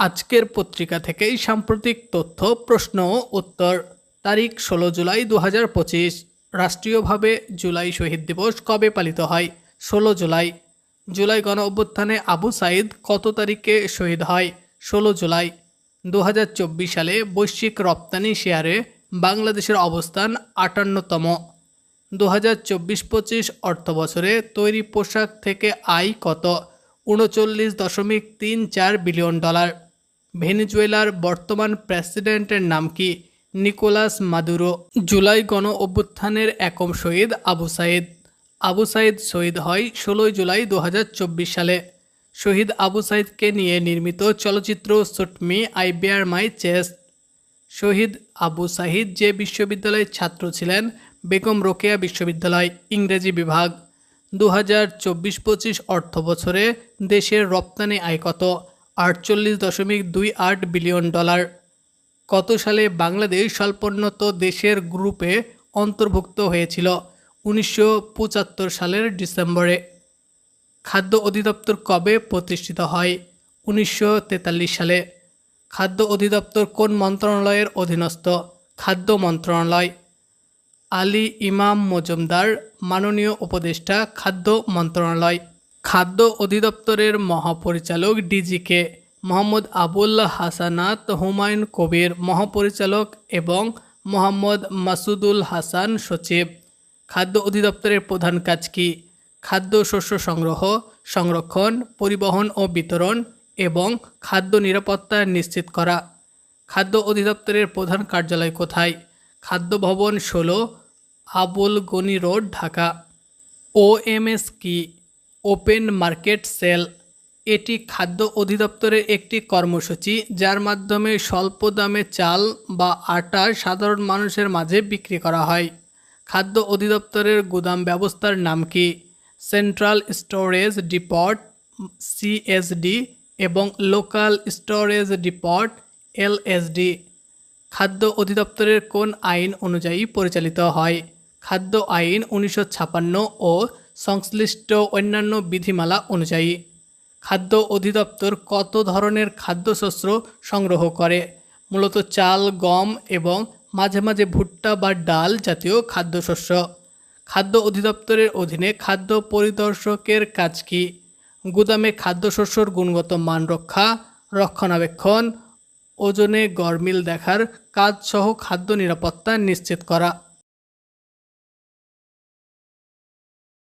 আজকের পত্রিকা থেকেই সাম্প্রতিক তথ্য, প্রশ্ন ও উত্তর। তারিখ ষোলো জুলাই দু হাজার পঁচিশ। রাষ্ট্রীয়ভাবে জুলাই শহীদ দিবস কবে পালিত হয়? ষোলো জুলাই। জুলাই গণ অভ্যুত্থানে আবু সাইদ কত তারিখে শহীদ হয়? ষোলো জুলাই। দু হাজার চব্বিশ সালে বৈশ্বিক রপ্তানি শেয়ারে বাংলাদেশের অবস্থান আটান্নতম। দু হাজার চব্বিশ পঁচিশ অর্থ বছরে তৈরি পোশাক থেকে আয় কত? উনচল্লিশ দশমিক তিন চার বিলিয়ন ডলার। ভেনিজুয়েলার বর্তমান প্রেসিডেন্টের নাম কি? Nicolas Maduro. জুলাই গণ অভ্যুত্থানের একম শহীদ আবু সাইদ। আবু সাইদ শহীদ হয় ষোলোই জুলাই দু হাজার চব্বিশ সালে। শহীদ আবু সাইদকে নিয়ে নির্মিত চলচ্চিত্র shoot me I bare my chest. শহীদ আবু সাহিদ যে বিশ্ববিদ্যালয়ের ছাত্র ছিলেন, বেগম রোকেয়া বিশ্ববিদ্যালয়, ইংরেজি বিভাগ। দু হাজার চব্বিশ পঁচিশ অর্থ বছরে দেশের রপ্তানি আয় কত? আটচল্লিশ দশমিক দুই আট বিলিয়ন ডলার। কত সালে বাংলাদেশ স্বল্পোন্নত দেশের গ্রুপে অন্তর্ভুক্ত হয়েছিল? উনিশশো পঁচাত্তর সালের ডিসেম্বরে। খাদ্য অধিদপ্তর কবে প্রতিষ্ঠিত হয়? উনিশশো তেতাল্লিশ সালে। খাদ্য অধিদপ্তর কোন মন্ত্রণালয়ের অধীনস্থ? খাদ্য মন্ত্রণালয়। আলী ইমাম মজুমদার, মাননীয় উপদেষ্টা, খাদ্য মন্ত্রণালয়। খাদ্য অধিদপ্তরের মহাপরিচালক ডিজিকে মোহাম্মদ আবুল হাসানাত, হুমায়ুন কবির মহাপরিচালক এবং মোহাম্মদ মাসুদুল হাসান সচিব। খাদ্য অধিদপ্তরের প্রধান কাজ কি? খাদ্য শস্য সংগ্রহ, সংরক্ষণ, পরিবহন ও বিতরণ এবং খাদ্য নিরাপত্তা নিশ্চিত করা। খাদ্য অধিদপ্তরের প্রধান কার্যালয় কোথায়? খাদ্য ভবন ষোলো, Abul Gani road, Dhaka. O M S কি? Open market sale. এটি খাদ্য অধিদপ্তরের একটি কর্মসূচি, যার মাধ্যমে স্বল্প দামে চাল বা আটা সাধারণ মানুষের মাঝে বিক্রি করা হয়। খাদ্য অধিদপ্তরের গুদাম ব্যবস্থার নাম কি? সেন্ট্রাল স্টোরেজ ডিপট সিএসডি, এবং লোকাল স্টোরেজ ডিপট এলএসডি। খাদ্য অধিদপ্তরের কোন আইন অনুযায়ী পরিচালিত হয়? খাদ্য আইন উনিশশো ও সংশ্লিষ্ট অন্যান্য বিধিমালা অনুযায়ী খাদ্য অধিদপ্তর কত ধরনের খাদ্যশস্য সংগ্রহ করে? মূলত চাল, গম এবং মাঝে মাঝে ভুট্টা বা ডাল জাতীয় খাদ্যশস্য। খাদ্য অধিদপ্তরের অধীনে খাদ্য পরিদর্শকের কাজ কি? গুদামে খাদ্যশস্যর গুণগত মান রক্ষা, রক্ষণাবেক্ষণ, ওজনে গরমিল দেখার কাজসহ খাদ্য নিরাপত্তা নিশ্চিত করা।